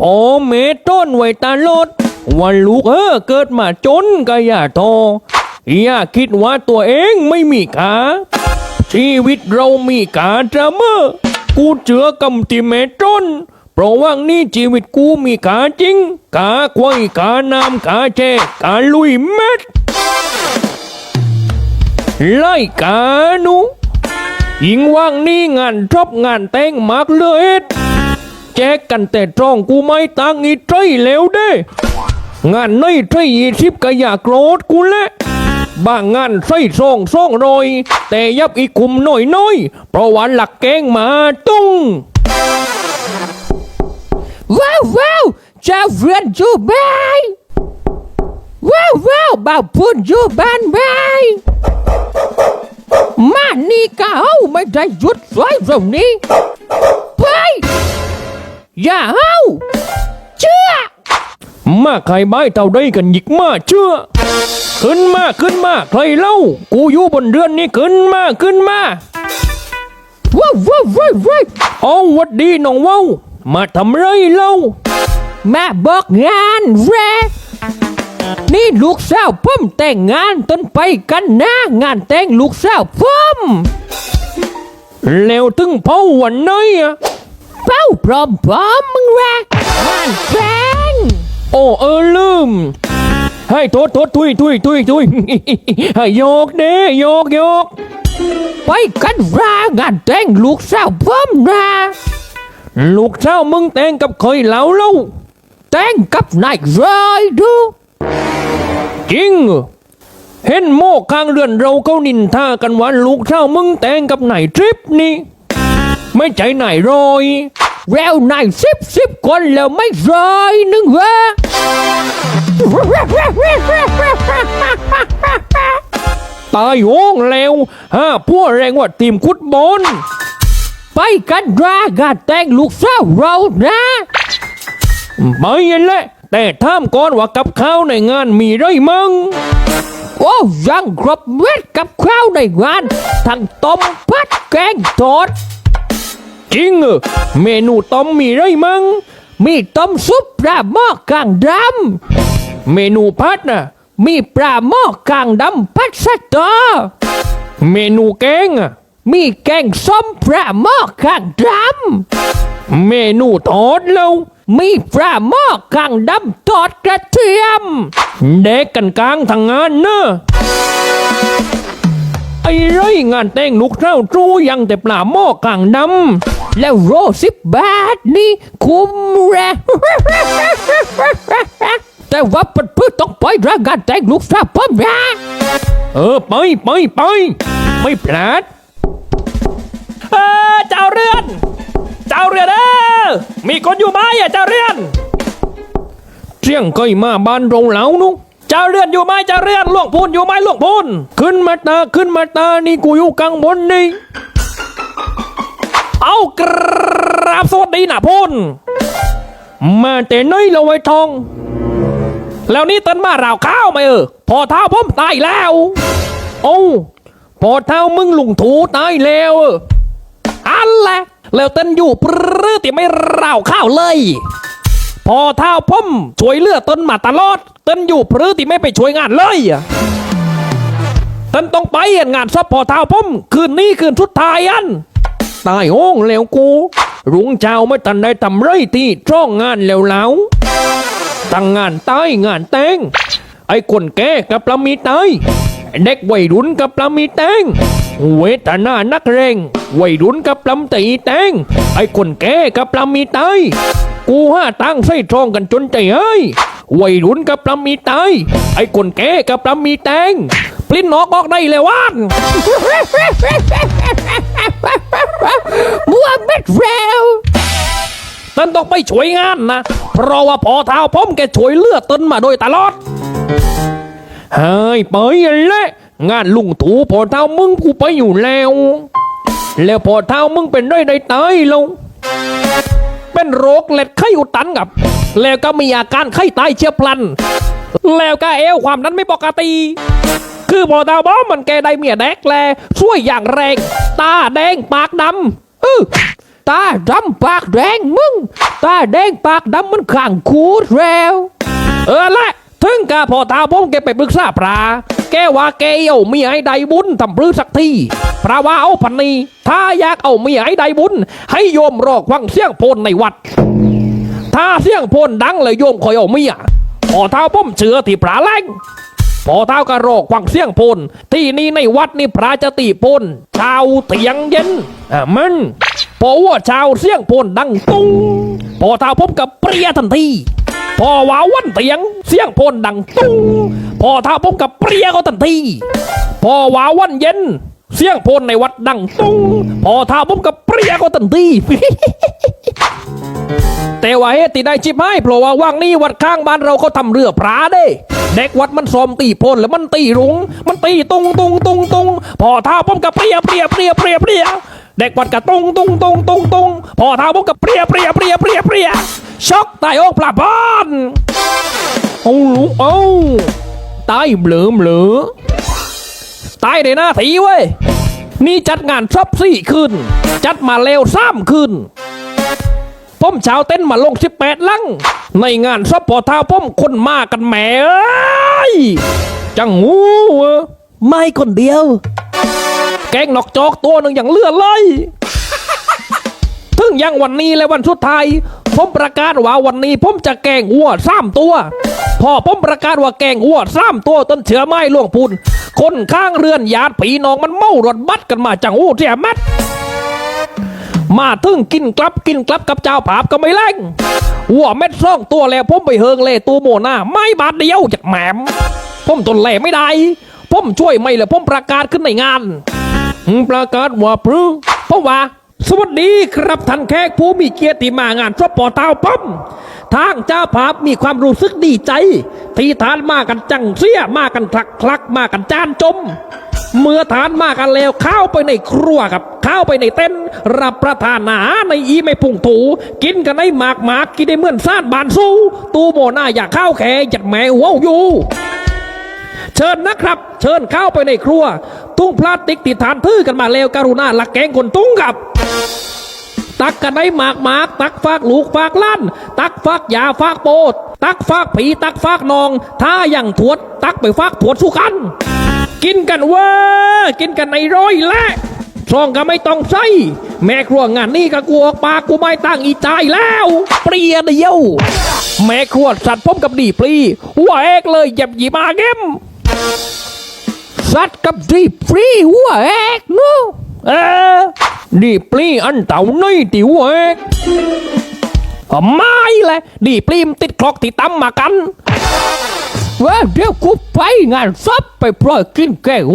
พอเมต้นไว้ตลดวันลูกเออเกิดมาจนก็อย่าทออย่าคิดว่าตัวเองไม่มีค่าชีวิตเรามีค่าเสมอกูเจือกำติเมต้นเพราะว่านี่ชีวิตกูมีค่าจริงค่าควายค่าน้ำค่าแช่ค่าลุยเม็ดไล่กาหนูยิงว่างนี่งานชอบงานแต่งมากเลย แจกกันแต่ตรองกูไม่ตังอีใจแล้วเด้ งานในใจยี่สิบก็อย่าโกรธกูแหละบางงานใส่ซองซองรอย แต่ยับอีกคุมหน่อยน้อยเพราะว่าหลักแกงมาตุ้งว้าวว้าวเจ้าเรือนอยู่บ้านว้าวว้าวบ่าวพูดอยู่บ้านบ้านมานี่ก็เอาไม่ได้หยุดสวยตรงนี้ไป อย่าเอาเชื่อ มาใครบ้ายเท่าได้กันหยิกมาเชื่อ ขึ้นมาขึ้นมาใครเล่า กูอยู่บนเรือนนี่ขึ้นมาขึ้นมาว้าวว้าวว้าวว้าวเอาวัดดีน้องว้ามาทำไรเล่ามาบอกงานแรนี่ลูกสาวผมแต่งงานต้นไปกันนะงานแต่งลูกสาวผมแล้วถึงเผาวันไหนอะ เป้าพร้อมพร้อมมึงแรกงานแต่งโอ้เออลืมให้โทษโทษทุยทุยทุยทุยให้โยกเด้โยกโยกไปกันรางานแต่งลูกสาวผมนะลูกเจ้ามึงแต่งกับเคยเหลาเล่าแต่งกับนายรอยดูจริงเหรอเห็นโมกข้างเรือนเราเขานินท่ากันว่าลูกเจ้ามึงแต่งกับไหนทริปนี่ ไม่ใจไหนรอยแล้วนายสิบสิบคนแล้วไม่รอยนึ่งวะตายโงแล้วห้าพวกแรงว่าทีมคุดบอลไปกันรางานแต่งลูกสาวเรานะไม่เห็นแหละแต่ท่ามก่อนว่ากับข้าวในงานมีไรมั่งโอ้ยังครบเม็ดกับข้าวในงานทั้งต้มพัดแกงทอด จริงเอเมนูต้มมีไรมั่งมีต้มซุปปลาหม้อกลางดำเมนูพัดน่ะมีปลาหม้อกลางดำพัดสตอเมนูแกงอะมีแกงส้มปลาหม้อกลางดำเมนูทอดแล้วำมีปลาหม้อกลางดำทอดกระเทียม เด็กกันกลางทางงานเนอะไอ้ไรงานแต่งลูกเจ้าจู้ยังแต่ปลาหม้อกลางดำ แล้วโรสิบบาทนี่คุ้มแรงแต่ว่าปัดพืชต้องไปรายงานแต่งลูกสาวผมนะเออไปไปไปไม่พลาดเออเจ้าเรือน เจ้าเรือนเออมีคนอยู่ไหมอะเจ้าเรือนเจียงเคยมาบ้านเราแล้วนุเจ้าเรือนอยู่ไหมเจ้าเรือนหลวงพูนอยู่ไหมหลวงพูนขึ้นมาตาขึ้นมาตานี่กูอยู่กลางบนนี่ เอากราบสวัสดีนะพูนมาแต่น้อยเราไว้ทอง แล้วนี่ต้นมาเราข้าวไหมเออพอเท้าผมตายแล้ว โอ้พอเท้ามึงลุงถูตายแล้วอันแหละแล้วเต้นอยู่ปรื้อที่ไม่เราข้าวเลย พอเท้าผมช่วยเลือดต้นมาตลอดเต้นอยู่ปรื้อที่ไม่ไปช่วยงานเลยต้นต้องไปงานซอบพอเท้าผมคืนนี้คืนสุดท้ายอัน ตายโห้องแล้วกู รุงเจ้าไม่ทันได้ทำไรที่ช่องงานแล้วแล้วตั้งงานใต้งานแต่งไอ้คนแก่กับปละมีตายเด็กวัยรุ่นกับปละมีแตงเวทนานักเรงวัยรุ่นกับปลำตีแตงไอ้คนแก่กับปลำมีตายกูห้าตั้งใส่ทองกันจนใจเฮ้ยวัยรุ่นกับปลำมีตายไอ้คนแก่กับปลำมีแตงปลิ้นนอกออกได้เลยว่าน มัวเม็ดเร็วต้นต้องไปช่วยงานนะ เพราะว่าพอเท้าผมแกช่วยเลือต้นมาโดยตลอดหายไปแล้วงานลุงถูพอเท้ามึงกูไปอยู่แล้ว แล้วพอเท้ามึงเป็นได้ได้ตายลงเป็นโรคเล็ดไข้อุดตันกับ แล้วก็มีอาการไข้ตายเฉียบพลัน แล้วก็เอวความนั้นไม่ปกติ คือพอเท้าบอมมันแกได้เมียแดกแลช่วยอย่างแรงตาแดงปากดำเออตาดำปากแดงมึง ตาแดงปากดำมันข้างคูดแล้ว เออละถึงกาพอเท้าผมแกไปปรึกษาพระแกว่าแกเอาเมียให้ได้บุญทำปรือสักทีพระว่าเอาพันนีถ้าอยากเอาเมียให้ได้บุญ ให้โยมรอกวังเสียงพนในวัด ถ้าเสียงพนดังเลยโยมคอยเอาเมียพอเท้าผมเชื่อที่พระแรง พอเท้ากระโรอกวังเสียงพนที่นี่ในวัดนี่พระจะตีพนชาวเตียงเย็นอะมันพอว่าชาวเสียงพนดังตุ้งพอเท้าผมกับเปรียทันทีพอว่าวันเตียงเสียงพนดังตุ้งพอเท้าผมกับเปรียก็ทันทีพอว่าวันเย็นเสียงพนในวัดดังตุ้งพอเท้าผมกับเปรียก็ทันที แต่ว่าเหตุที่ได้จิบให้เพราะว่าว่างนี้วัดข้างบ้านเราเขาทำเรือพระเด้ เด็กวัดมันซอมตีพนแล้วมันตีรุง มันตีตุงตุงตุงตุงพอเท้าผมกับเปรียเปรียเปรียเปรียเปรียเด็กวัดกับตุงตุงตุงตุงตุงพอเท้าผมกับเปรียเปรียเปรียเปรียเปรียช็อกตายอกปลาบ้านเอาลูกเอาตายเบลอเบลอตายในหน้าทีเว้ยนี่จัดงานซับสี่คืนจัดมาแล้วสามคืน ผมชาวเต้นมาลงสิบแปดลัง ในงานซับปอเท้าผมคนมากันแหมเอ้ยจังหูเว้อไม่คนเดียว แกงนอกจอกตัวหนึ่งอย่างเลือดเลยถึงยังวันนี้และวันสุดท้ายผมประกาศว่าวันนี้ผมจะแกงวัวสามตัว พอผมประกาศว่าแกงวัวสามตัวต้นเชือไม้ล่วงพูนคนข้างเรือนญาติผีน้องมันเมารถบัสกันมาจังอู้เสียแมัด มาถึงกินกลับกินกลับกับเจ้าผาบก็ไม่แรงวัวเม็ดซ่องตัวแล้วผมไปเฮิงเลตัวโมหน้าไม่บาทเดียวจากแหมมผมทนแหล่ไม่ได้ผมช่วยไม่เลยผมประกาศขึ้นในงาน ประกาศว่าพรึเพราะว่า สวัสดีครับท่านแขกผู้มีเกียรติมางานชอบปอเต้าป้อมทางเจ้าภาพมีความรู้สึกดีใจ ที่ทานมากันจังเสียมากันคลักคลักมากันจานจม เมื่อทานมากันแล้วเข้าไปในครัวครับ เข้าไปในเต้นรับประทานอาหารในอีไม่พุ่งถู กินกันได้หมากหมากกินได้เหมือนซาดบานสู้ตูโมหน้าอยากข้าวแขอยากแมวว้าวอยู่เชิญนะครับ เชิญเข้าไปในครัว ตุ้งพลาสติกติดฐานทื่อกันมาแล้วกรุณาหลักแกงคนตุ้งครับตักกันได้หมากหมากตักฟากลูกฟากลั่น ตักฟากยาฟากโปดตักฟากผีตักฟากนอง ถ้าอย่างถวด ตักไปฟากถวดสุกัน กินกันเว้อกินกันในร้อยและซองก็ไม่ต้องใส่แม่ครัวงานนี้ก็กลัวปากกูไม่ตั้งอีจายแล้ว เปรียเดียว แม่ครัวสัตว์พมกับดีปลีหัวเอกเลยหยียบหยีมาเกมสัตว์กับดีฟรีหัวแอกเนู้เออดีปลีอันเต่าน้อยติ๋วเอก ไม่เลยดีปลีมติดคลอกที่ตั้มมากันว้าเดี๋ยวกูไปงานซับไปปล่อยกินแก้ว